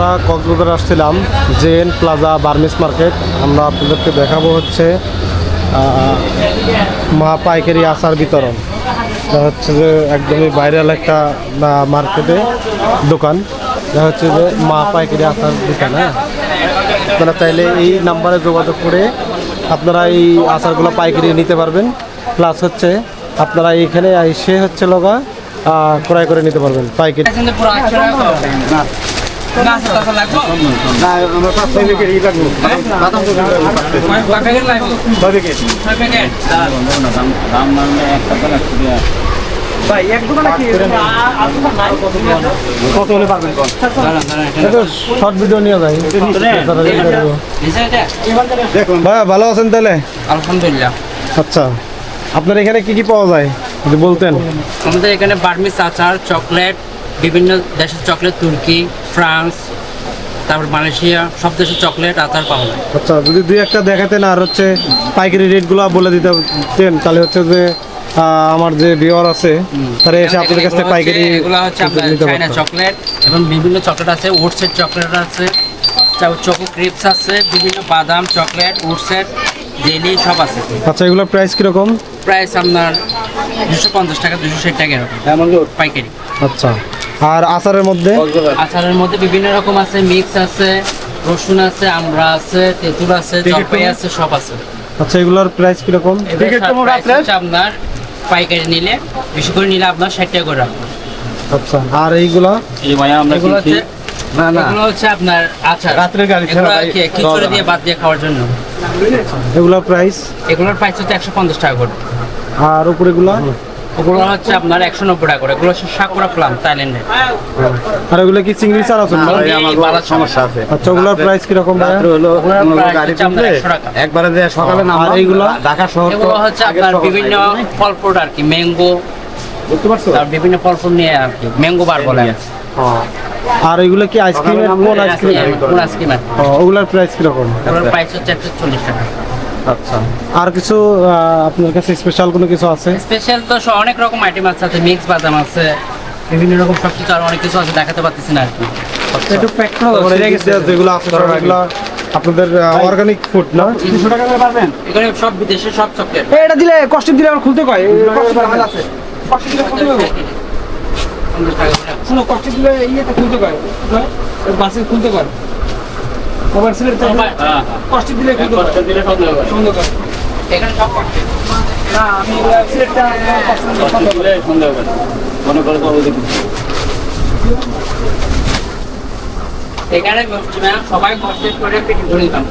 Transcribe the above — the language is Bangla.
আমরা কক্সবাজার আসছিলাম জেন প্লাজা বার্মিস মার্কেট। আমরা আপনাদেরকে দেখাবো হচ্ছে মা পাইকারি আচার বিতরণ। হচ্ছে যে একদমই ভাইরাল একটা মার্কেটে দোকান। এটা হচ্ছে যে মা পাইকারি আচার দোকান হ্যাঁ? আপনারা চাইলে এই নাম্বারে যোগাযোগ করে আপনারা এই আচারগুলো পাইকারি নিতে পারবেন। প্লাস হচ্ছে আপনারা এইখানে এসে হচ্ছে লগা ক্রয় করে নিতে পারবেন পাইকারি। শর্ট ভিডিও নিয়ে যাই ভালো আছেন তাহলে? আলহামদুলিল্লাহ। আচ্ছা। আপনার এখানে কি কি পাওয়া যায়? যদি বলতেন। আমাদের এখানে বার্মিস আচার চকলেট বিভিন্ন দেশের চকলেট তুর্কি ফ্রান্স তারপর মালয়েশিয়া সব দেশের চকলেট আচার পাওয়া যায়। আচ্ছা যদি দুই একটা দেখাতেন আর হচ্ছে পাইকারি রেটগুলো বলে দিতেন তাহলে হচ্ছে যে আমার যে বিওর আছে তারা এসে আপনাদের কাছ থেকে পাইকারি এগুলো হচ্ছে চায়না চকলেট এবং বিভিন্ন চকলেট আছে ওটসের চকলেট আছে তারপর চকো ক্রিপস আছে বিভিন্ন বাদাম চকলেট ওটসের জেলি সব আছে। আচ্ছা এগুলোর প্রাইস কীরকম? প্রাইস আপনার দুশো পঞ্চাশ টাকা দুশো ষাট টাকা এরকম। পাইকারি। আচ্ছা। আর আচারের মধ্যে? আচারের মধ্যে বিভিন্ন রকম আছে মিক্স আছে রসুন আছে আমরা আছে তেঁতুল আছে জলপাই আছে সব আছে। আচ্ছা এগুলোর প্রাইস কীরকম? আপনার পাইকারি নিলে বেশি করে নিলে আপনার ষাট টাকা করে আচ্ছা আর এইগুলা? এগুলো হচ্ছে এগুলো হচ্ছে আপনার আচার। রাত্রের গাড়ি ছাড়া এগুলো ভাই কি- খিচুড়ি দিয়ে বাদ দিয়ে খাওয়ার জন্য? এগুলোর প্রাইস এগুলোর প্রাইস হচ্ছে একশো পঞ্চাশ টাকা করে। আর উপরেগুলা? ওগুলো হচ্ছে আপনার একশো নব্বই টাকা করে। এগুলো হচ্ছে সাকুরা প্লাম থাইল্যান্ডের আর ওগুলো কি চিংড়ি আছে? আমার সমস্যা আছে। আচ্ছা ওগুলোর প্রাইস কি রকম রাত্রে হলো গাড়ি হচ্ছে আপনার তুললে 100 টাকা। একবারে যে সকালে না আর এইগুলো? ঢাকা শহর তো হচ্ছে আপনার বিভিন্ন ফল ফ্রুট আর কি ম্যাঙ্গো বুঝতে পারছ? আর বিভিন্ন ফল ফ্রুট নিয়ে আর কি ম্যাঙ্গো বার বলে। আর এগুলো কি আইসক্রিমের কোন আইসক্রিম কোন আইসক্রিম কি। ওগুলোর প্রাইস কীরকম? এগুলোর প্রাইস হচ্ছে একশো চল্লিশ টাকা। আচ্ছা। আর কিছু আপনার কাছে স্পেশাল কোনো কিছু আছে? স্পেশাল তো অনেক রকম আইটেম আছে আছে মিক্স বাদাম আছে বিভিন্ন রকম সব কিছু আর অনেক কিছু আছে দেখাতে পারতেছি না আর কি। একটু প্যাক করে যেগুলো আছে সব এগুলো আপনাদের অর্গানিক ফুড না? 300 টাকা করে পারবেন? এখানে সব বিদেশের সব চকলেট। এটা দিলে কষ্ট দিলে আমার খুলতে কয়? কষ্ট দিলে আছে কষ্ট দিলে খুলতে কয় শুনো কষ্ট দিলে ইয়েটা খুলতে কয় বাসে খুলতে কয় মোবাইল সিলেট কষ্ট দিলে খুলতে কয় সুন্দর কয় এখানে সব চকলেট না আমি সিলেটটা কষ্ট দিলে সুন্দর কয়। এখানে সবাই কষ্ট করে পেটি ভরে দিতাম